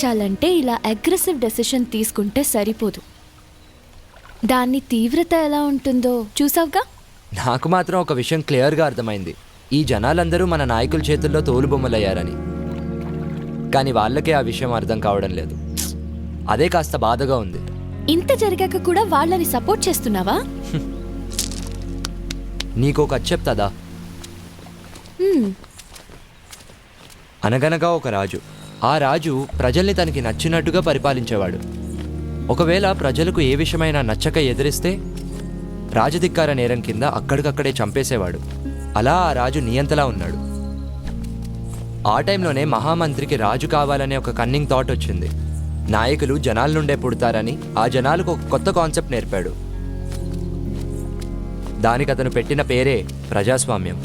మార్చాలంటే ఇలా aggressive decision తీసుకుంటే సరిపోదు. దాని తీవ్రత ఎలా ఉంటుందో చూసావుగా? నాకు మాత్రం ఒక విషయం క్లియర్గా అర్థమైంది. ఈ జనాలందరూ మన నాయకుల చేతుల్లో తోలుబొమ్మలయ్యారని. కానీ వాళ్ళకే ఆ విషయం అర్థం కావడం లేదు. అదే కాస్త బాధగా ఉంది. ఇంత జరిగాక కూడా వాళ్ళని సపోర్ట్ చేస్తున్నావా? నీకు ఒక చెప్తాదా అనగనగా ఒక రాజు. ఆ రాజు ప్రజల్ని తనకి నచ్చినట్టుగా పరిపాలించేవాడు. ఒకవేళ ప్రజలకు ఏ విషయమైనా నచ్చక ఎదిరిస్తే రాజధిక్కార నేరం కింద అక్కడికక్కడే చంపేసేవాడు. అలా ఆ రాజు నియంతలా ఉన్నాడు. ఆ టైంలోనే మహామంత్రికి రాజు కావాలనే ఒక కన్నింగ్ థాట్ వచ్చింది. నాయకులు జనాల నుండే పుడతారని ఆ జనాలకు ఒక కొత్త కాన్సెప్ట్ నేర్పాడు. దానికి అతను పెట్టిన పేరే ప్రజాస్వామ్యం.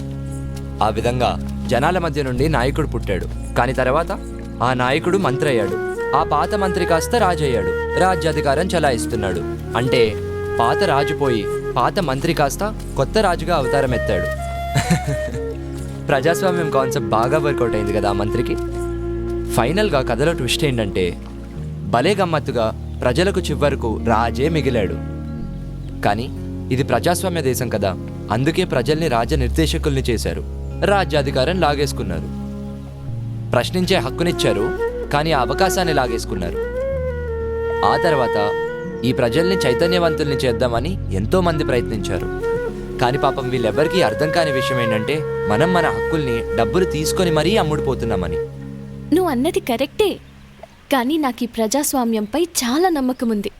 ఆ విధంగా జనాల మధ్య నుండి నాయకుడు పుట్టాడు. కానీ తర్వాత ఆ నాయకుడు మంత్రి అయ్యాడు ఆ పాత మంత్రి కాస్త రాజయ్యాడు. రాజ్యాధికారం చలాయిస్తున్నాడు. అంటే పాత రాజు పోయి పాత మంత్రి కాస్త కొత్త రాజుగా అవతారం ఎత్తాడు ప్రజాస్వామ్యం కాన్సెప్ట్ బాగా వర్కౌట్ అయింది కదా ఆ మంత్రికి. ఫైనల్గా కథలో ట్విస్ట్ ఏంటంటే భలే గమ్మత్తుగా ప్రజలకు చివరకు రాజే మిగిలాడు. కానీ ఇది ప్రజాస్వామ్య దేశం కదా. అందుకే ప్రజల్ని రాజ నిర్దేశకుల్ని చేశారు. రాజ్యాధికారం లాగేసుకున్నారు. ప్రశ్నించే హక్కునిచ్చారు కానీ ఆ అవకాశాన్ని లాగేసుకున్నారు. ఆ తర్వాత ఈ ప్రజల్ని చైతన్యవంతుల్ని చేద్దామని ఎంతోమంది ప్రయత్నించారు. కానీ పాపం వీళ్ళెవ్వరికీ అర్థం కాని విషయం ఏంటంటే మనం మన హక్కుల్ని డబ్బులు తీసుకొని మరీ అమ్ముడుపోతున్నామని. నువ్వు అన్నది కరెక్టే. కానీ నాకు ఈ ప్రజాస్వామ్యంపై చాలా నమ్మకం ఉంది.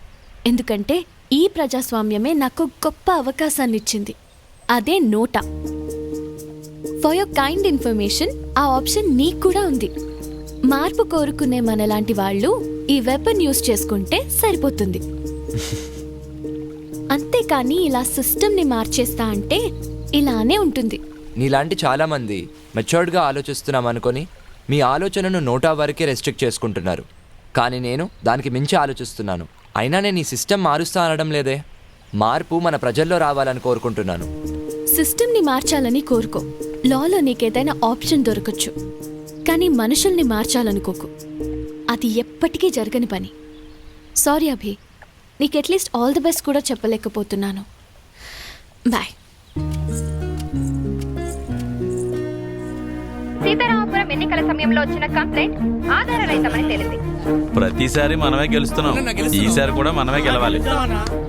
ఎందుకంటే ఈ ప్రజాస్వామ్యమే నాకు గొప్ప అవకాశాన్ని ఇచ్చింది అదే NOTA. For your kind information ఆ ఆప్షన్ నీకు కూడా ఉంది. మార్పు కోరుకునే మనలాంటి వాళ్ళు ఈ వెపన్ యూస్ చేసుకుంటే సరిపోతుంది. అంతేకాని ఇలా సిస్టమ్ని మార్చేస్తా అంటే ఇలానే ఉంటుంది. నీలాంటి చాలామంది మెచ్యూర్డ్గా ఆలోచిస్తున్నాం అనుకొని మీ ఆలోచనను నోటా వరకే రెస్ట్రిక్ట్ చేసుకుంటున్నారు. కానీ నేను దానికి మించి ఆలోచిస్తున్నాను. అయినా నేను ఈ సిస్టమ్ మారుస్తా అనడం లేదే? మార్పు మన ప్రజల్లో రావాలని కోరుకుంటున్నాను. సిస్టమ్ని మార్చాలని కోరుకో. లాలో నీకేదైనా ఆప్షన్ దొరకచ్చు. కానీ మనుషుల్ని మార్చాలనుకోకు. అది ఎప్పటికీ జరగని పని. సారీ అభి నీకు అట్లీస్ట్ ఆల్ ది బెస్ట్ కూడా చెప్పలేకపోతున్నాను. బాయ్. ఎన్నికల సమయంలో వచ్చిన కంప్లైంట్ ఆధారరహితమని తేలింది. ప్రతిసారి మనమే గెలుస్తున్నాం. ఈసారి కూడా మనమే గెలవాలి.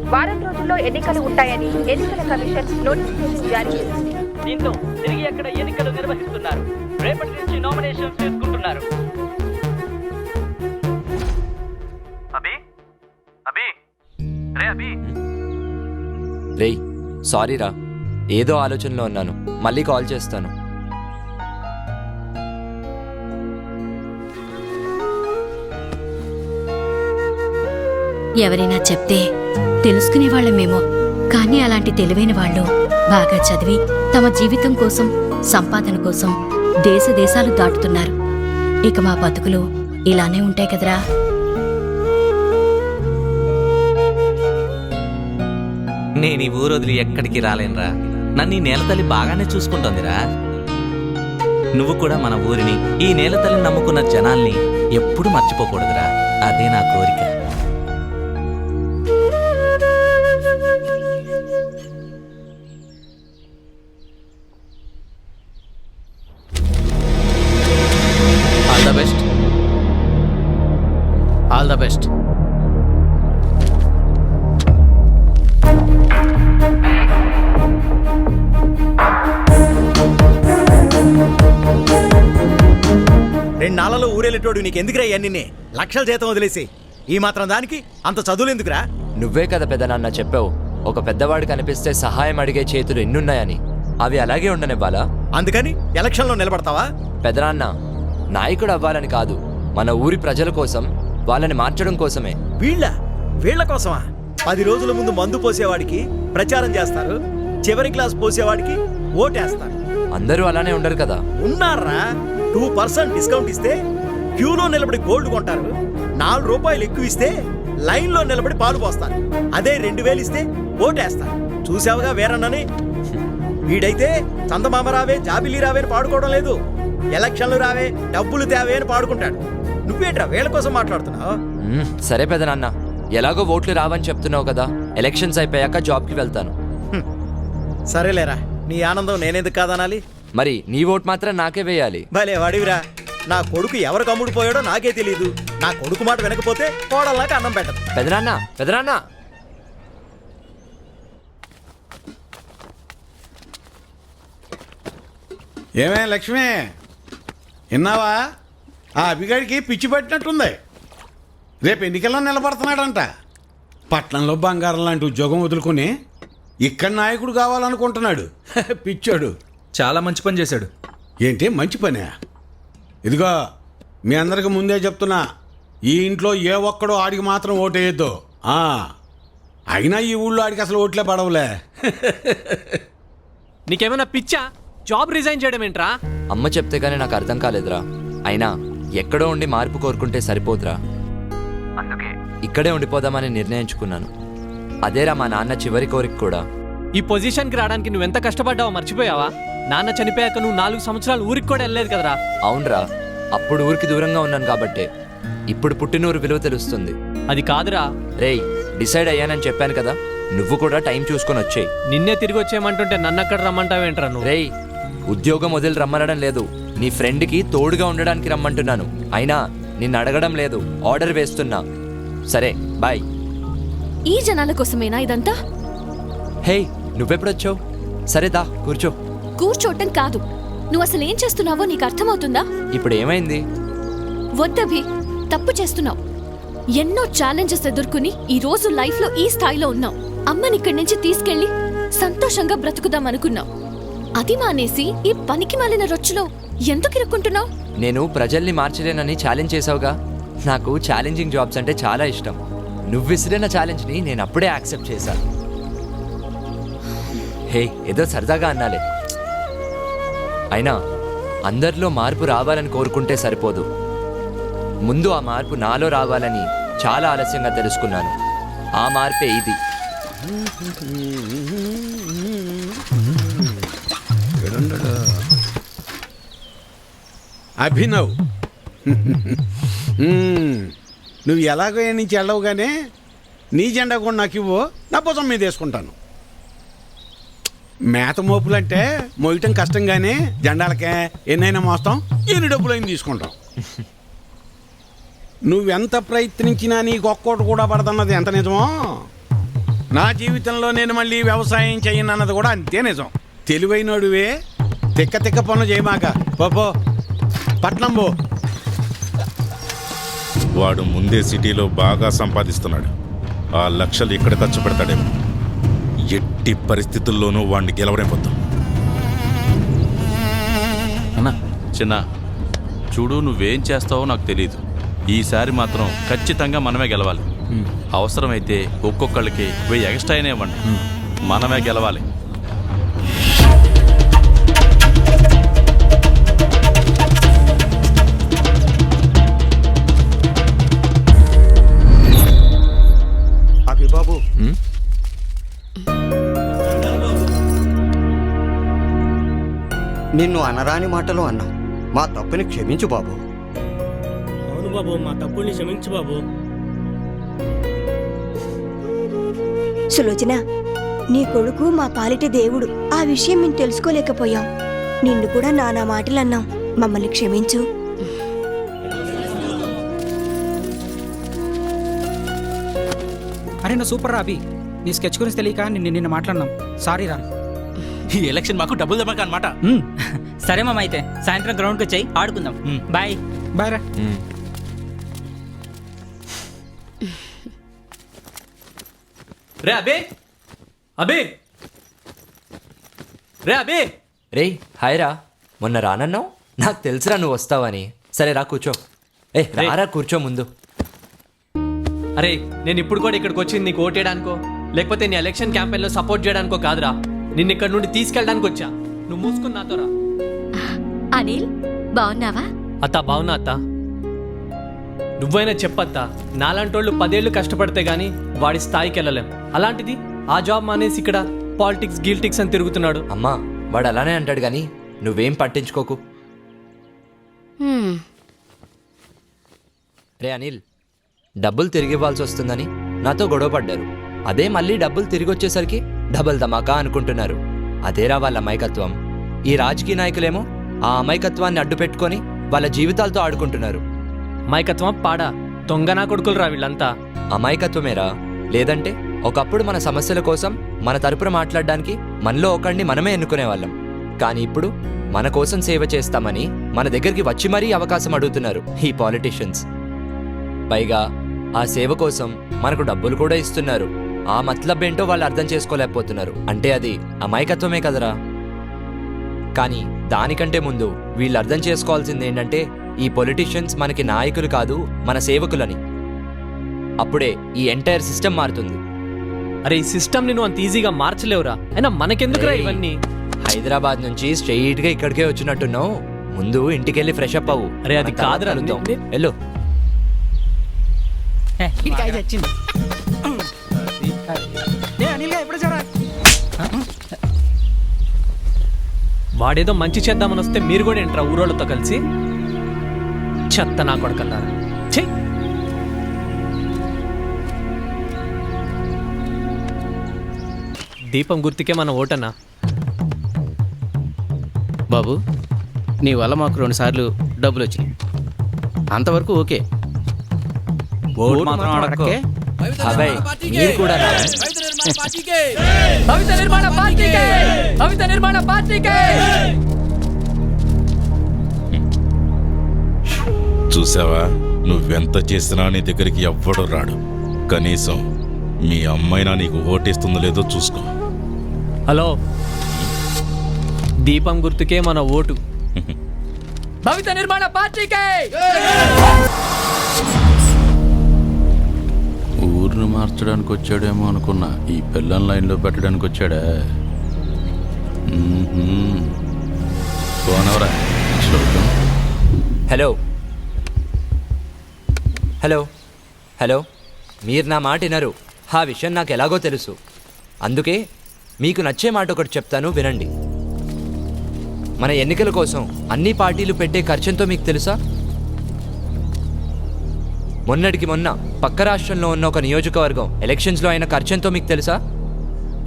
వారం రోజుల్లో ఎన్నికలు ఉంటాయని ఎన్నికల కమిషన్ నోటిఫికేషన్ జారీ చేసింది. దీంతో తిరిగి అక్కడ ఎన్నికలు నిర్వహిస్తున్నారు. రేపటి నుంచి నామినేషన్స్ చేసుకుంటున్నారు. అభి? అభి? రే అభి? రేయ్ సారీరా. ఏదో ఆలోచనలో ఉన్నాను. మళ్ళీ కాల్ చేస్తాను. ఎవరైనా చెప్తే తెలుసుకునే వాళ్ళమేమో. కానీ అలాంటి తెలివైన వాళ్ళు బాగా చదివి తమ జీవితం కోసం సంపాదన కోసం దేశ దేశాలు దాటుతున్నారు. ఇక మా బతుకులు ఇలానే ఉంటాయి కదరా. నేను ఈ ఊరు వదిలి ఎక్కడికి రాలేనురా. నన్ను ఈ నేలతల్లి బాగానే చూసుకుంటోందిరా. నువ్వు కూడా మన ఊరిని ఈ నేలతల్లిని నమ్ముకున్న జనాల్ని ఎప్పుడు మర్చిపోకూడదురా. అదే నా కోరిక. ఊరేళ్ళేటోడు నీకు ఎందుకురా ఇవన్నీ లక్షల జీతం వదిలేసి. ఈ మాత్రం దానికి అంత చదువులు ఎందుకురా? నువ్వే కదా పెద్దనాన్న చెప్పావు. ఒక పెద్దవాడు కనిపిస్తే సహాయం అడిగే చేతులు ఎన్నున్నాయని. అవి అలాగే ఉండనివ్వాలా? అందుకని ఎలక్షన్లో నిలబడతావా? పెదనాన్న నాయకుడు అవ్వాలని కాదు. మన ఊరి ప్రజల కోసం వాళ్ళని మార్చడం కోసమే. వీళ్ళ? వీళ్ళ కోసమా? పది రోజుల ముందు మందు పోసేవాడికి ప్రచారం చేస్తారు. చివరి క్లాస్ పోసేవాడికి ఓటేస్తారు. అందరూ అలానే ఉండరు కదా. ఉన్నారా? టూ పర్సెంట్ డిస్కౌంట్ ఇస్తే క్యూలో నిలబడి గోల్డ్ కొంటారు. నాలుగు రూపాయలు ఎక్కువ ఇస్తే లైన్లో నిలబడి పాలు పోస్తారు. అదే రెండు వేలు ఇస్తే ఓటేస్తారు. చూసావుగా వేరన్నని? వీడైతే చందమామ రావే జాబిలి రావే అని పాడుకోవడం లేదు. ఎలక్షన్లు రావే డబ్బులు తేవే అని పాడుకుంటాడు. నువ్వేంట్రా వీళ్ళ కోసం మాట్లాడుతున్నావు? సరే పెదనాన్న. ఎలాగో ఓట్లు రావని చెప్తున్నావు కదా. ఎలక్షన్స్ అయిపోయాక జాబ్కి వెళ్తాను. సరేలేరా నీ ఆనందం నేనెందుకు కాదనాలి? మరి నీ ఓట్ మాత్రం నాకే వేయాలి. భలే వాడివిరా. నా కొడుకు ఎవరికి అమ్ముడుపోయాడో నాకే తెలియదు నా కొడుకు మాట వినకపోతే కోడల్లాగా అన్నం పెట్టదు. పెదనాన్న పెదనాన్న. ఏమే లక్ష్మి? విన్నావా? ఆ అభిగాడికి పిచ్చి పట్టినట్టుంది. రేపు ఎన్నికల్లో నిలబడుతున్నాడంట. పట్నంలో బంగారం లాంటి ఉద్యోగం వదులుకొని ఇక్కడ నాయకుడు కావాలనుకుంటున్నాడు. పిచ్చాడు. చాలా మంచి పని చేశాడు. ఏంటి? మంచి పనే? ఇదిగో మీ అందరికి ముందే చెప్తున్నా ఈ ఇంట్లో ఏ ఒక్కడో ఆడికి మాత్రం ఓటేయద్దు. ఆ, అయినా ఈ ఊళ్ళో ఆడికి అసలు ఓట్లే పడవులే. నీకేమైనా పిచ్చా? జాబ్ రిజైన్ చేయడం ఏంట్రా? అమ్మ చెప్తే గానీ నాకు అర్థం కాలేదురా. అయినా ఎక్కడో ఉండి మార్పు కోరుకుంటే సరిపోదురా. అందుకే. ఇక్కడే ఉండిపోదామని నిర్ణయించుకున్నాను. అదేరా మా నాన్న చివరి కోరిక కూడా. ఈ పొజిషన్కి రావడానికి నువ్వెంత కష్టపడ్డావో మర్చిపోయావా? నాన్న చనిపోయాక నువ్వు నాలుగు సంవత్సరాలు ఊరికి కూడా వెళ్ళలేదు కదరా. అవునరా అప్పుడు ఊరికి దూరంగా ఉన్నాను కాబట్టే. ఇప్పుడు పుట్టినూరు విలువ తెలుస్తుంది. అది కాదురా. రేయ్ డిసైడ్ అయ్యానని చెప్పాను కదా నువ్వు కూడా టైం చూసుకొని వచ్చేయ్. నిన్నే తిరిగి వచ్చేయమంటుంటే నన్ను అక్కడ రమ్మంటావేంట్రా నువ్వు? రేయ్ ఉద్యోగం వదిలి రమ్మనడం లేదు. నీ ఫ్రెండ్కి తోడుగా ఉండడానికి రమ్మంటున్నాను. అయినా నిన్ను అడగడం లేదు. ఆర్డర్ వేస్తున్నా. సరే బాయ్. ఈ జనాల కోసమేనా ఇదంతా? హే నువ్వెప్పుడొచ్చావు? సరే దా కూర్చో. కూర్చోవటం కాదు. నువ్వు అసలు ఏం చేస్తున్నావో నీకు అర్థమవుతుందా? ఇప్పుడు ఏమైంది? వద్దభి తప్పు చేస్తున్నావు. ఎన్నో ఛాలెంజెస్ ఎదుర్కొని ఈ రోజు లైఫ్లో ఈ స్థాయిలో ఉన్నావు. అమ్మని ఇక్కడి నుంచి తీసుకెళ్ళి సంతోషంగా బ్రతుకుదాం అనుకున్నావు. అది మానేసి ఈ పనికి మాలిన రొచ్చులో ఎందుకు ఇరుక్కుంటున్నావు? నేను ప్రజల్ని మార్చలేనని ఛాలెంజ్ చేసావుగా. నాకు ఛాలెంజింగ్ జాబ్స్ అంటే చాలా ఇష్టం. నువ్వు విసిరిన ఛాలెంజ్ని నేను అప్పుడే యాక్సెప్ట్ చేశాను హే ఏదో సరదాగా అన్నాలే. అయినా అందరిలో మార్పు రావాలని కోరుకుంటే సరిపోదు. ముందు ఆ మార్పు నాలో రావాలని చాలా ఆలస్యంగా తెలుసుకున్నాను. ఆ మార్పే ఇది. అభినవ్. నువ్వు ఎలాగో ఈ నుంచి వెళ్ళవుగానే నీ జెండా కూడా నాకు ఇవ్వు నా భుజం మీద వేసుకుంటాను. మేత మోపులంటే మోయటం కష్టంగానే జెండాలకే ఎన్నైనా మోస్తాం ఎన్ని డబ్బులైనా తీసుకుంటాం. నువ్వెంత ప్రయత్నించినా నీకు ఒక్కోటి కూడా పడదన్నది ఎంత నిజమో? నా జీవితంలో నేను మళ్ళీ వ్యవసాయం చేయనన్నది కూడా అంతే నిజం. తెలివైనడువే తిక్క తిక్క పనులు చేయమాక పోపో పట్నం పో. వాడు ముందే సిటీలో బాగా సంపాదిస్తున్నాడు. ఆ లక్షలు ఇక్కడ ఖర్చు పెడతాడేమో. ఎట్టి పరిస్థితుల్లోనూ వాడిని గెలవరేపోతాం అన్నా చిన్న చూడు నువ్వేం చేస్తావో నాకు తెలియదు ఈసారి మాత్రం ఖచ్చితంగా మనమే గెలవాలి. అవసరమైతే ఒక్కొక్కళ్ళకి వెయ్యి ఎక్స్ట్రా అయినా ఇవ్వండి. మనమే గెలవాలి. నిన్ను అనరాని మాటలు అన్నా. మా తప్పుని క్షమించు బాబు. అవును బాబు మా తప్పుల్ని క్షమించు బాబు. సులోచన నీ కొడుకు మా పాలిటి దేవుడు. ఆ విషయం మేము తెలుసుకోలేకపోయాం. నిన్ను కూడా నానా మాటలు అన్నాం మమ్మల్ని క్షమించు. అరే నా సూపర్ రా అభి నీ స్కెచ్ గురించి తెలియక నిన్ను నిన్న మాట్లాడినాం. సారీ రా ఈ ఎలక్షన్ మాకు డబ్బులు దెబ్బక అనమాట సరే మామ అయితే సాయంత్రం గ్రౌండ్కి వచ్చాయి ఆడుకుందాం. బాయ్. బాయ్ రా. రే అబే అబే రే అబే రేయ్ హాయ్ రా. మొన్న రానన్నావు? నాకు తెలుసురా నువ్వు వస్తావని. సరే రా కూర్చో. ఏ రారా కూర్చో ముందు. అరే నేను ఇప్పుడు కూడా ఇక్కడికి వచ్చింది నీకు ఓటేయడానికో లేకపోతే నీ ఎలక్షన్ క్యాంపెయిన్లో సపోర్ట్ చేయడానికో కాదురా. నిన్ను ఇక్కడ నుండి తీసుకెళ్ళడానికి వచ్చా నువ్వు మూసుకుని నాతో రా అనిల్ బాగున్నావా అత్త బావునా అత్త. నువ్వైనా చెప్పత్తా నాలాంటోళ్ళు పదేళ్ళు కష్టపడితే గానీ వాడి స్థాయికి వెళ్ళలేం. అలాంటిది ఆ జాబ్ మానేసి ఇక్కడ పాలిటిక్స్ గిల్టిక్స్ అని తిరుగుతున్నాడు. అమ్మా వాడు అలానే అంటాడు కానీ నువ్వేం పట్టించుకోకు. హ్మ్. రే అనిల్ డబ్బులు తిరిగి ఇవ్వాల్సి వస్తుందని నాతో గొడవ పడ్డారు. అదే మళ్ళీ డబ్బులు తిరిగి వచ్చేసరికి డబల్ ధమాకా అనుకుంటున్నారు. అదేరా వాళ్ళ అమాయకత్వం. ఈ రాజకీయ నాయకులేమో ఆ అమాయకత్వాన్ని అడ్డు పెట్టుకొని వాళ్ళ జీవితాలతో ఆడుకుంటున్నారు. మైకత్వం పాడా? దొంగనా కొడుకులు రా వీళ్ళంతా. అమాయకత్వమేరా? లేదంటే ఒకప్పుడు మన సమస్యల కోసం మన తరపున మాట్లాడడానికి మనలో ఒకడిని మనమే ఎన్నుకునేవాళ్ళం. కానీ ఇప్పుడు మన కోసం సేవ చేస్తామని మన దగ్గరికి వచ్చి మరీ అవకాశం అడుగుతున్నారు ఈ పాలిటీషియన్స్. పైగా ఆ సేవ కోసం మనకు డబ్బులు కూడా ఇస్తున్నారు. ఆ మతలబ్ ఏంటో వాళ్ళు అర్థం చేసుకోలేకపోతున్నారు. అంటే అది అమాయకత్వమే కదరా? కానీ దానికంటే ముందు వీళ్ళు అర్థం చేసుకోవాల్సింది ఏంటంటే ఈ పొలిటీషియన్స్ మనకి నాయకులు కాదు మన సేవకులని. అప్పుడే ఈ ఎంటైర్ సిస్టమ్ మారుతుంది. అరే ఈ సిస్టమ్ నువ్వు అంత ఈజీగా మార్చలేవురా. అయినా మనకెందుకురా. ఇవన్నీ? హైదరాబాద్ నుంచి స్ట్రెయిట్గా ఇక్కడికే వచ్చినట్టున్నావు. ముందు ఇంటికెళ్ళి ఫ్రెష్ అప్ అవ్వు. అరే, అది కాదురా, వెళ్ళు. వాడేదో మంచి చేద్దామని వస్తే మీరు కూడా ఏంట్రా ఊరోళ్ళతో కలిసి? చెత్త నా కొడకల్లారా ఛీ! దీపం గుర్తుకే మన ఓటనా బాబు నీ వల్ల మాకు రెండు సార్లు డబ్బులు వచ్చినాయి అంతవరకు ఓకే. ఓటు మాత్రం అడక్కే. అబ్బాయి మీరు కూడా? భవిత నిర్మాణ పార్టీకే భవిత నిర్మాణ పార్టీకే చూసావా? నువ్వెంత చేసినా నీ దగ్గరికి ఎవ్వడు రాడు. కనీసం మీ అమ్మైనా నీకు ఓటేస్తుందో లేదో చూసుకో. హలో. దీపం గుర్తుకే మన ఓటు. భవిత నిర్మాణ పార్టీకే మార్చడానికి వచ్చాడేమో అనుకున్నా. ఈ పిల్లల లైన్లో పెట్టడానికి వచ్చాడా? మ్మ్హ్మ్. పోనవరా చూద్దాం హలో. హలో. హలో. మీరు నా మాట వినరు. ఆ విషయం నాకు ఎలాగో తెలుసు. అందుకే మీకు నచ్చే మాట ఒకటి చెప్తాను వినండి. మన ఎన్నికల కోసం అన్ని పార్టీలు పెట్టే ఖర్చంతో మీకు తెలుసా? మొన్నటికి మొన్న పక్క రాష్ట్రంలో ఉన్న ఒక నియోజకవర్గం ఎలక్షన్స్లో అయిన ఖర్చంతో మీకు తెలుసా?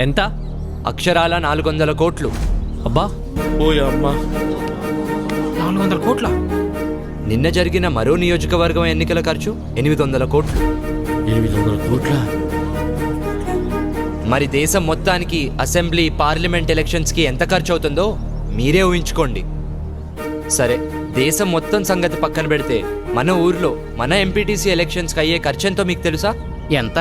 ఎంత? అక్షరాల నాలుగు వందల కోట్లు. అబ్బా! నాలుగు వందల కోట్ల? నిన్న జరిగిన మరో నియోజకవర్గం ఎన్నికల ఖర్చు ఎనిమిది వందల కోట్లు. ఎనిమిది వందల కోట్ల? మరి దేశం మొత్తానికి అసెంబ్లీ పార్లమెంట్ ఎలక్షన్స్కి ఎంత ఖర్చు అవుతుందో మీరే ఊహించుకోండి. సరే దేశం మొత్తం సంగతి పక్కన పెడితే మన ఊర్లో మన ఎంపీటీసీ ఎలక్షన్స్కి అయ్యే ఖర్చు ఎంతో మీకు తెలుసా? ఎంత?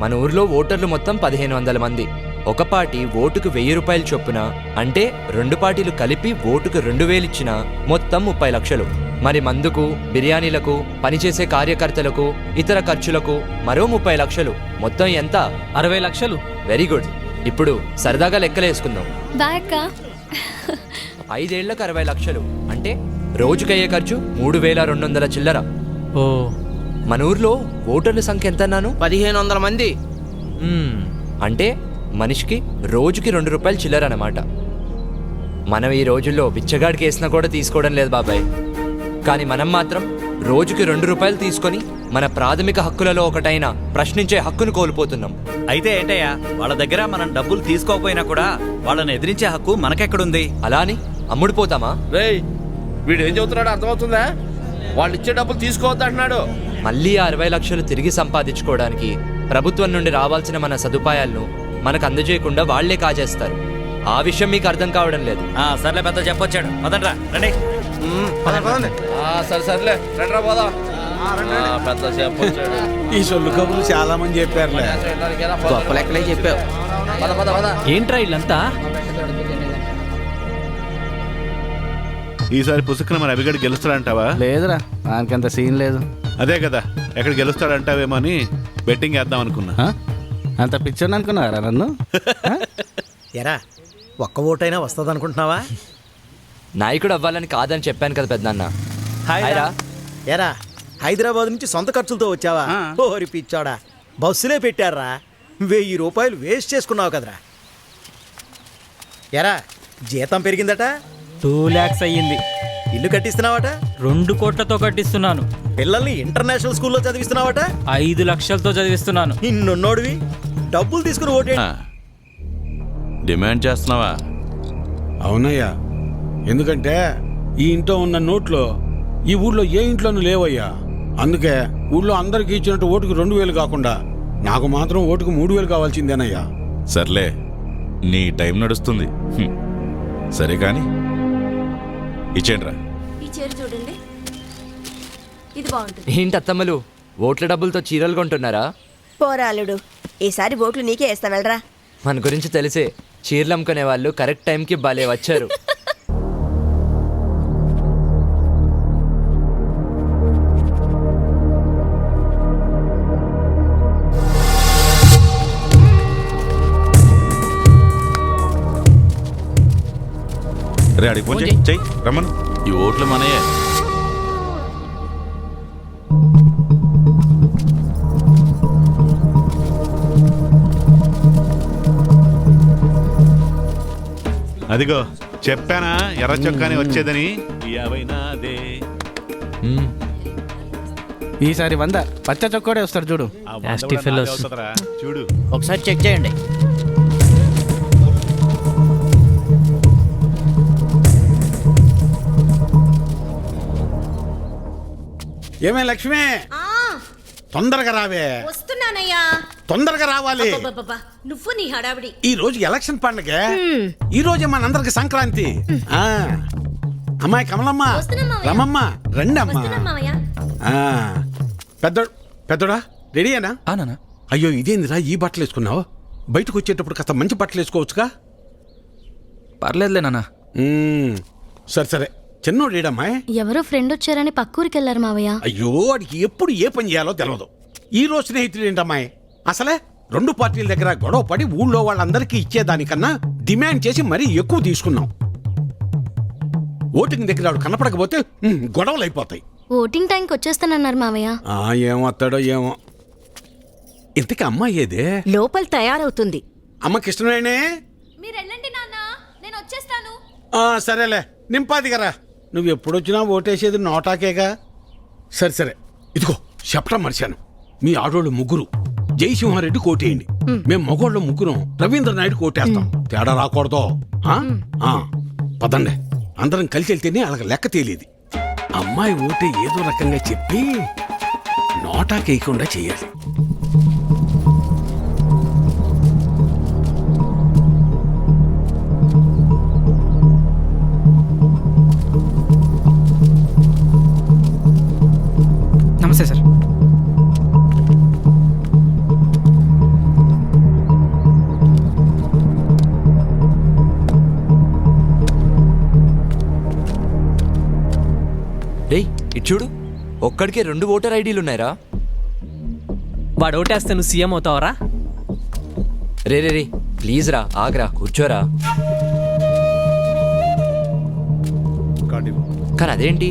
మన ఊర్లో ఓటర్లు మొత్తం పదిహేను వందల మంది. ఒక పార్టీ ఓటుకు వెయ్యి రూపాయలు చొప్పున అంటే రెండు పార్టీలు కలిపి ఓటుకు రెండు వేలు ఇచ్చిన మొత్తం ముప్పై లక్షలు. మరి మందుకు బిర్యానీలకు పనిచేసే కార్యకర్తలకు ఇతర ఖర్చులకు మరో ముప్పై లక్షలు. మొత్తం ఎంత? అరవై లక్షలు. Very good. ఇప్పుడు సరదాగా లెక్కలేసుకుందాం. ఐదేళ్ళకు అరవై లక్షలు. అంటే రోజుకయ్యే ఖర్చు మూడు వేల రెండు వందల చిల్లర. ఓ. మన ఊర్లో ఓటర్ల సంఖ్య ఎంత అన్నాను పదిహేను వందల మంది. మ్మ్. అంటే మనిషికి రోజుకి రెండు రూపాయలు చిల్లర అన్నమాట. మనం ఈ రోజుల్లో బిచ్చగాడికి వేసినా కూడా తీసుకోవడం లేదు బాబాయ్. కానీ మనం మాత్రం రోజుకి రెండు రూపాయలు తీసుకొని మన ప్రాథమిక హక్కులలో ఒకటైన ప్రశ్నించే హక్కును కోల్పోతున్నాం. అయితే ఏంటయ్యా? వాళ్ళ దగ్గర మనం డబ్బులు తీసుకోకపోయినా కూడా వాళ్ళని ఎదిరించే హక్కు మనకెక్కడుంది? అలా అని అమ్ముడుపోతామా రేయ్ వీడు ఏం చెబుతున్నాడు అర్థమవుతుందా? వాళ్ళు ఇచ్చే డబ్బులు తీసుకోవద్దు అంటున్నాడు. మళ్ళీ ఆ అరవై లక్షలు తిరిగి సంపాదించుకోవడానికి ప్రభుత్వం నుండి రావాల్సిన మన సదుపాయాలను మనకు అందజేయకుండా వాళ్ళే కాజేస్తారు. ఆ విషయం మీకు అర్థం కావడం లేదు. ఆ సర్లే పెద్ద చెప్పొచ్చాడు. పదండ్రా రండి. సరే సర్లే. రండ్రా పోదాం. పెద్ద ఈ సొల్లు కబుర్లు చాలా మంది చెప్పారులే. గొప్ప లెక్కలే చెప్పావు. ఏంట్రా వీళ్ళంతా ఈసారి పుసుకున మన అభిగడి గెలుస్తాడంటావా? లేదురా దానికంత సీన్ లేదు. అదే కదా ఎక్కడ గెలుస్తాడంటావేమో అని బెట్టింగ్ వేద్దాం అనుకున్నా. ఆ? అంత పిచ్చర్ అనుకున్నారా నన్ను? ఎరా ఒక్క ఓటైనా వస్తుంది అనుకుంటున్నావా నాయకుడు అవ్వాలని కాదని చెప్పాను కదా పెద్దన్న హాయ్ హాయ్ రా. ఎరా హైదరాబాద్ నుంచి సొంత ఖర్చులతో వచ్చావా? ఓరి పిచ్చోడా బస్సులే పెట్టారా? వెయ్యి రూపాయలు వేస్ట్ చేసుకున్నావు కదరా. ఎరా జీతం పెరిగిందట? టూ ల్యాక్స్ అయ్యింది. ఇల్లు కట్టిస్తున్నావట? రెండు కోట్లతో కట్టిస్తున్నాను. పిల్లల్ని ఇంటర్నేషనల్ స్కూల్లో చదివిస్తున్నావట? ఐదు లక్షలతో చదివిస్తున్నాను. ఇన్నున్నోడివి డబ్బులు తీసుకుని ఓటే డిమాండ్ చేస్తున్నావా? అవునయ్యా. ఎందుకంటే ఈ ఇంట్లో ఉన్న నోట్లో ఈ ఊళ్ళో ఏ ఇంట్లోనూ లేవయ్యా. అందుకే ఊళ్ళో అందరికి ఇచ్చినట్టు ఓటుకు రెండు వేలు కాకుండా నాకు మాత్రం ఓటుకు మూడు వేలు కావాల్సిందేనయ్యా. సర్లే నీ టైం నడుస్తుంది. సరే కానీ ఇచ్చేండ్రా ఈ చీర చూడండి. ఇది బాగుంటుంది. ఏంటి అత్తమ్మలు? ఓట్ల డబ్బులతో చీరలు కొంటున్నారా? పోరాలుడు ఈసారి ఓట్లు నీకే వేస్తా వెళ్ళరా. మన గురించి తెలిసే చీరలు అమ్ముకునే వాళ్ళు కరెక్ట్ టైంకి భలే వచ్చారు. రే అడిగి ఫోన్ చెయ్యి రమ్మను. ఈ ఓట్లు మనయే. అదిగో చెప్పానా? ఎర్ర చొక్కాని వచ్చేదని. ఈసారి వంద. పచ్చ చొక్కోడే వస్తాడు చూడు. చూడు. ఒకసారి చెక్ చేయండి. ఏమే లక్ష్మి? తొందరగా రావే. వస్తున్నానయ్యా. తొందరగా రావాలి. నువ్వు నీ హడావిడి. ఈ రోజు ఎలక్షన్ పండుగ. ఈ రోజే మనందరికి సంక్రాంతి. ఆ. అమ్మాయి కమలమ్మ. రమమ్మ. రండి అమ్మా ఆ, పెద్దోడు పెద్దోడా? రెడీయేనా? నాన్న. అయ్యో ఇదేందిరా? ఈ బట్టలు వేసుకున్నావు? బయటకు వచ్చేటప్పుడు కాస్త మంచి బట్టలు వేసుకోవచ్చుగా? పర్లేదులే నాన్న. సరే సరే. చిన్నోడు ఏడమ్మాయి ఎవరో ఫ్రెండ్ వచ్చారని పక్కూరికి వెళ్ళారు మావయ్య. అయ్యో వాడికి ఎప్పుడు ఏ పని చేయాలో తెలియదు ఈ రోజు స్నేహితుడు ఏంటమ్మాయి అసలే రెండు పార్టీల దగ్గర గొడవ పడి ఊళ్ళో వాళ్ళందరికీ ఇచ్చేదానికన్నా డిమాండ్ చేసి మరీ ఎక్కువ తీసుకున్నాం. ఓటింగ్ దగ్గర వాడు కనపడకపోతే ఉమ్, గొడవలు అయిపోతాయి. ఓటింగ్ టైంకి వచ్చేస్తానన్నారు మావయ్య. ఆ ఏమొస్తాడో ఏమో. ఇంతకీ అమ్మాయి ఏదే? లోపల తయారవుతుంది. అమ్మకి ఇష్టమేనే? మీరు వెళ్ళండి నాన్న నేను వచ్చేస్తాను. ఆ, సరేలే నింపాది కదా నువ్వు ఎప్పుడొచ్చినా ఓటేసేది నోటాకేగా? సరే సరే. ఇదిగో చెప్పడం మర్చాను. మీ ఆడోళ్ళు ముగ్గురు. జయసింహారెడ్డి కోటేయండి. మేము. మగోళ్ళ ముగ్గురం రవీంద్ర నాయుడు కోటేస్తాం తేడా రాకూడదు. ఆ? ఆ, పదండి. అందరం కలిసి వెళ్తేనే అలాగ లెక్క తేలేది అమ్మాయి ఓటే ఏదో రకంగా చెప్పి నోటాకేయకుండా చేయాలి. డేయ్ ఇటు చూడు. ఒక్కడికే రెండు ఓటర్ ఐడీలు ఉన్నాయరా. వాడు ఓటేస్తే నువ్వు CM అవుతావరా? Ray ray ray please రా ఆగ్రా కూర్చోరా. కానీ అదేంటి?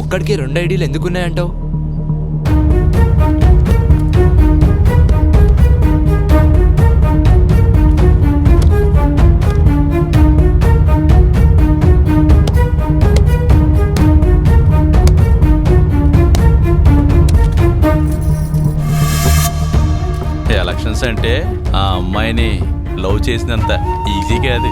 ఒక్కడికి రెండు ఐడీలు ఎందుకున్నాయంటావు? అంటే ఆ అమ్మాయిని లవ్ చేసినంత ఈజీ కాదు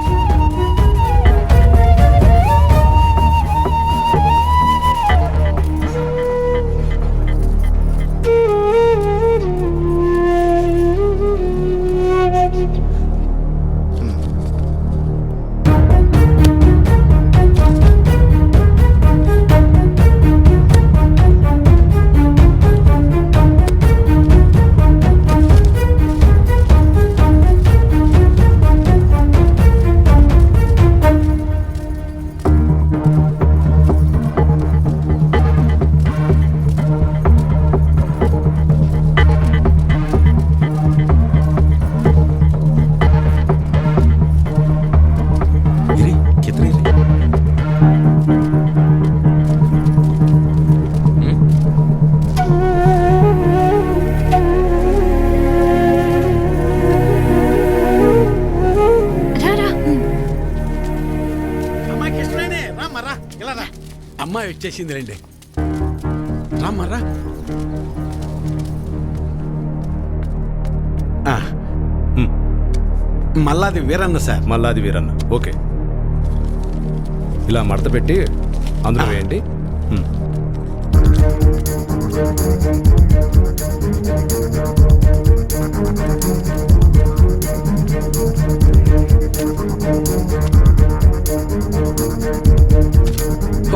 వచ్చేసిందిలేండి రామ్మరా. మల్లాది వీరన్న సార్. మల్లాది వీరన్న. ఓకే. ఇలా మడత పెట్టి అందులో వేయండి. హ్మ్.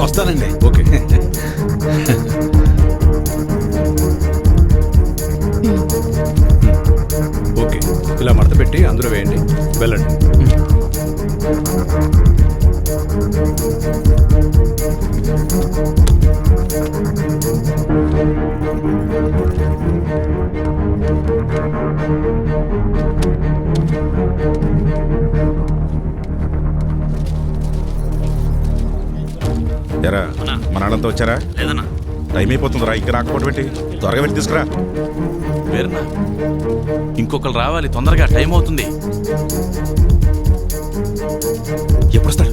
వస్తానండి. ఓకే. ఓకే. ఇలా మడత పెట్టి అందులో వేయండి. వెళ్ళండి. ఎరా మన వాళ్ళంతా వచ్చారా? లేదన్నా. టైం అయిపోతుందిరా ఇంకా రాకపోవడం ఏంటి త్వరగా వెళ్ళి తీసుకురా. వేరన్నా ఇంకొకరు రావాలి తొందరగా టైం అవుతుంది ఎప్పుడు వస్తాడు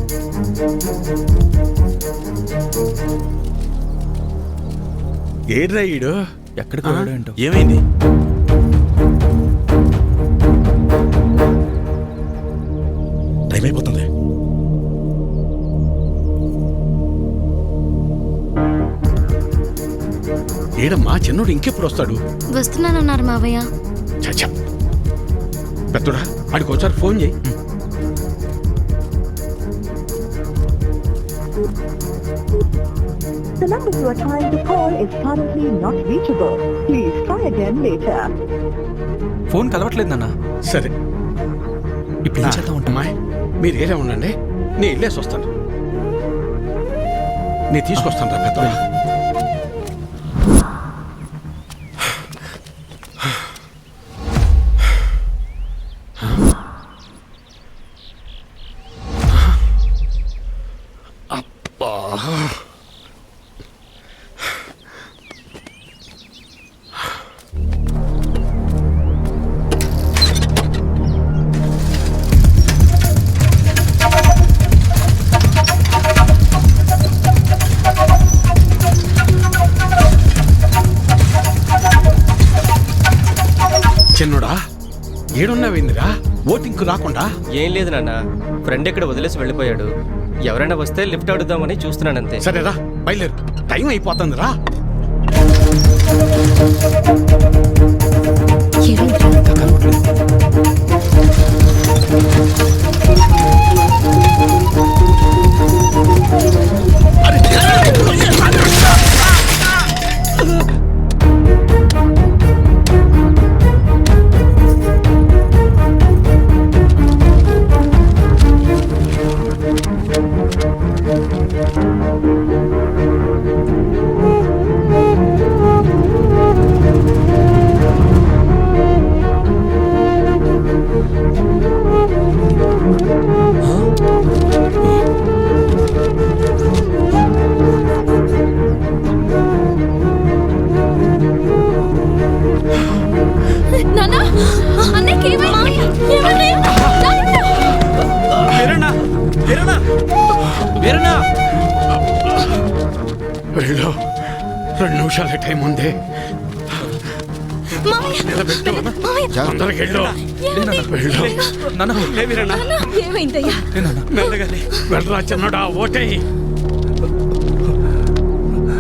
ఏడ్రా ఈడు? ఎక్కడికి ఏంటో? ఏమైంది? ఏడమ్మా చిన్నోడు ఇంకెప్పుడు వస్తాడు? వస్తున్నానన్నారు మావయ్య. చచ్చా పెద్దోడా వాడికి ఒకసారి ఫోన్ చేయి. The number you are trying to call is currently not reachable. Please try again later. Phone కలవట్లేదు నాన్న. సరే. ఇప్పుడు ఏం చేద్దాం ఉంటా. అమ్మాయి మీరు ఏరే ఉండండి నేను వెళ్ళేసి వస్తాను. నేను తీసుకొస్తాను రా పెద్దోడా. ఓటింగ్కు రాకుండా? ఏం లేదు నాన్న. ఫ్రెండ్ ఇక్కడ వదిలేసి వెళ్ళిపోయాడు. ఎవరైనా వస్తే లిఫ్ట్ అడుగుదామని చూస్తున్నాను అంతే సరేరా బయలుదేరు. టైం అయిపోతుంది రా. వెళ్ళు నాన్న లే వీరన్నా. ఏమైందయ్యా? మెల్లగానే వెళ్ళరా చిన్నడా ఓటే.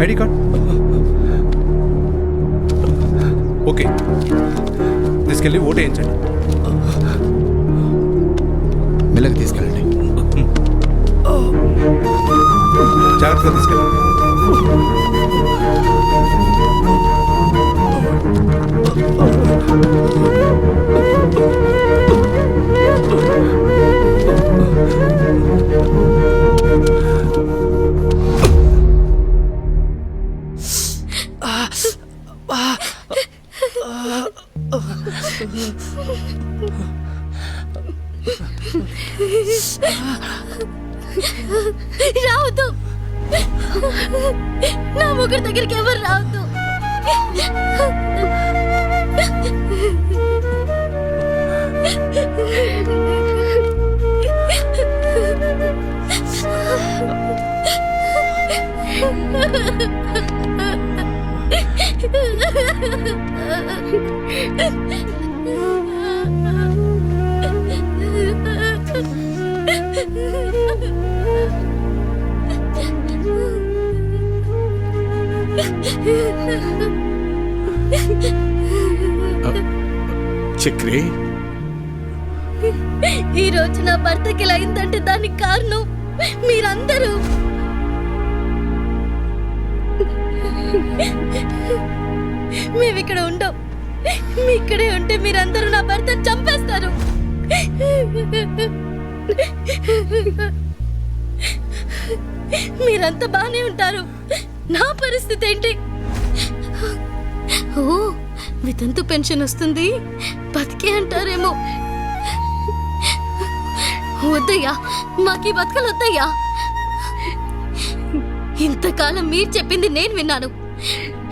ID card? ఓకే. తీసుకెళ్ళి ఓటు వేయించండి. మెల్లగా తీసుకెళ్ళండి. జాగ్రత్తగా తీసుకెళ్ళండి రావద్దు చక్రి. ఈ రోజు నా భర్తకి ఇలా అయిందంటే దానికి కారణం మీరందరూ. మేము ఇక్కడ ఉండం. మీ ఇక్కడే ఉంటే మీరందరూ నా భర్త చంపేస్తారు. మీరంతా బానే ఉంటారు. నా పరిస్థితి ఏంటి? ఓ వితంతు పెన్షన్ వస్తుంది. బతికే అంటారేమో. వద్దయ్యా మాకీ బతకలు వద్దయ్యా ఇంతకాలం మీరు చెప్పింది నేను విన్నాను.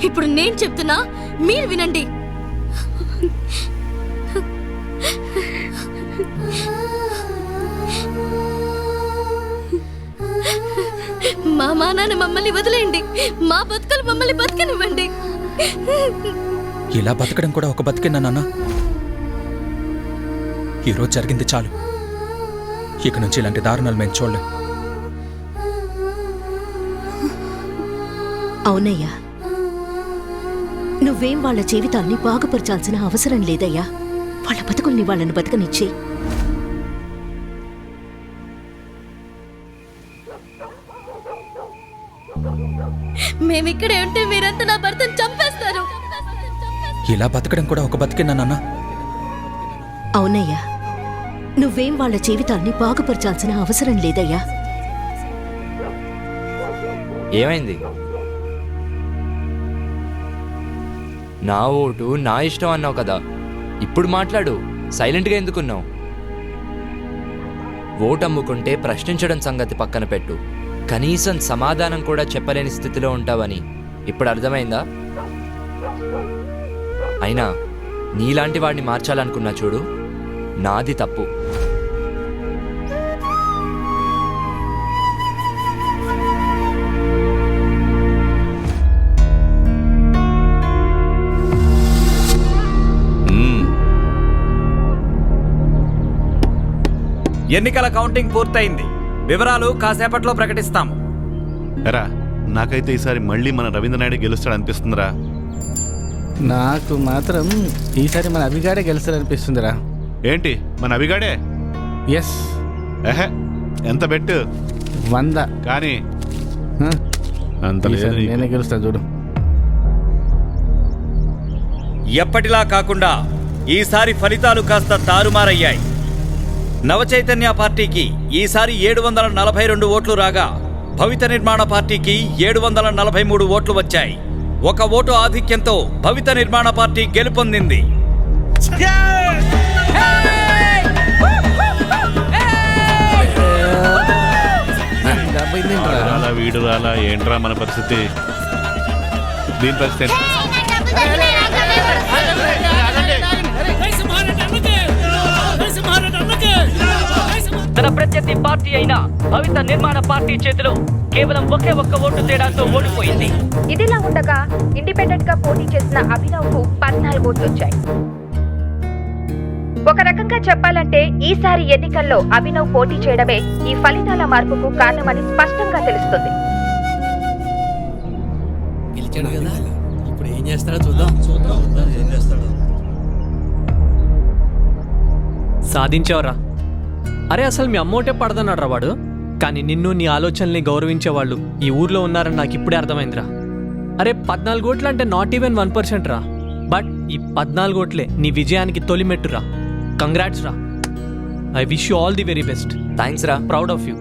ఇప్పుడు నేను చెప్తున్నా మీరు వినండి. మా మా నాన్న మమ్మల్ని వదిలేయండి. మా బతుకలు మమ్మల్ని బతకనివ్వండి. ఇలా బతకడం కూడా ఒక బతికేనా నాన్న? ఈరోజు జరిగింది చాలు. ఇక నుంచి ఇలాంటి దారుణాలు మేము చూడలేం. అవునయ్యా. నువ్వేం వాళ్ళ జీవితాల్ని బాగుపరచాల్సిన అవసరం లేదయ్యా. వాళ్ళ బతుకుల్ని వాళ్ళని బతకనిచ్చి. మేము ఇక్కడే ఉంటే మీరంతా నా భర్తను చంపేస్తారు. ఇలా బతకడం కూడా ఒక బతికేనా నాన్న? అవునయ్యా. నువ్వేం వాళ్ళ జీవితాల్ని బాగుపరచాల్సిన అవసరం లేదయ్యా. ఏమైంది? నా ఓటు నా ఇష్టం అన్నావు కదా. ఇప్పుడు మాట్లాడు. సైలెంట్గా ఎందుకున్నావు? ఓటు అమ్ముకుంటే ప్రశ్నించడం సంగతి పక్కన పెట్టు. కనీసం సమాధానం కూడా చెప్పలేని స్థితిలో ఉంటావని. ఇప్పుడు అర్థమైందా? అయినా నీలాంటి వాడిని మార్చాలనుకున్నా చూడు. నాది తప్పు. ఎన్నికల కౌంటింగ్ పూర్తయింది. వివరాలు కాసేపట్లో ప్రకటిస్తాము. ఎరా నాకైతే ఈసారి మళ్ళీ మన రవీంద్రనాయుడు గెలుస్తాడు అనిపిస్తుందిరా నాకు మాత్రం ఈసారి మన అభిగాడే గెలుస్తారనిపిస్తుందిరా ఏంటి మన అభిగాడే? ఎస్. ఎహె ఎంత బెట్టు? వంద. కానీ అంత లేదు ఈసారి నీకు. నేనే గెలుస్తాను చూడు. ఎప్పటిలా కాకుండా ఈసారి ఫలితాలు కాస్త తారుమారయ్యాయి. నవచైతన్య పార్టీకి ఈసారి ఏడు వందల నలభై రెండు ఓట్లు రాగా భవిత నిర్మాణ పార్టీకి ఏడు వందల నలభై మూడు ఓట్లు వచ్చాయి ఒక ఓటు ఆధిక్యంతో భవిత నిర్మాణ పార్టీ గెలుపొందింది వాడు రాలా వీడు రాలా ఏంట్రా మన పరిస్థితి దీని పరిస్థితి? తన ప్రత్యర్థి పార్టీ అయిన భవిత నిర్మాణ పార్టీ చేతిలో కేవలం ఒకే ఒక్క ఓటు తేడాతో ఓడిపోయింది. ఇదిలా ఉండగా ఇండిపెండెంట్గా పోటీ చేసిన అభినవ్కు పద్నాలుగు ఓట్లు వచ్చాయి ఒక రకంగా చెప్పాలంటే ఈసారి ఎన్నికల్లో అభినవ్ పోటీ చేయడమే ఈ ఫలితాల మార్పుకు కారణమని స్పష్టంగా తెలుస్తుంది. గెలిచాడు కదా. ఇప్పుడు ఏం చేస్తాడో చూద్దాం. చూద్దాం. ఏం చేస్తాడో. సాధించావురా. అరే అసలు మీ అమ్మోటే పడదన్నాడు రా వాడు. కానీ నిన్ను నీ ఆలోచనల్ని గౌరవించే వాళ్ళు ఈ ఊర్లో ఉన్నారని నాకు ఇప్పుడే అర్థమైందిరా. అరే పద్నాలుగు ఓట్లు అంటే నాట్ ఈవెన్ వన్ పర్సెంట్ రా. బట్ ఈ పద్నాలుగు ఓట్లే నీ విజయానికి తొలి మెట్టురా కంగ్రాట్స్ రా. I wish you all the very best thanks రా. Proud of you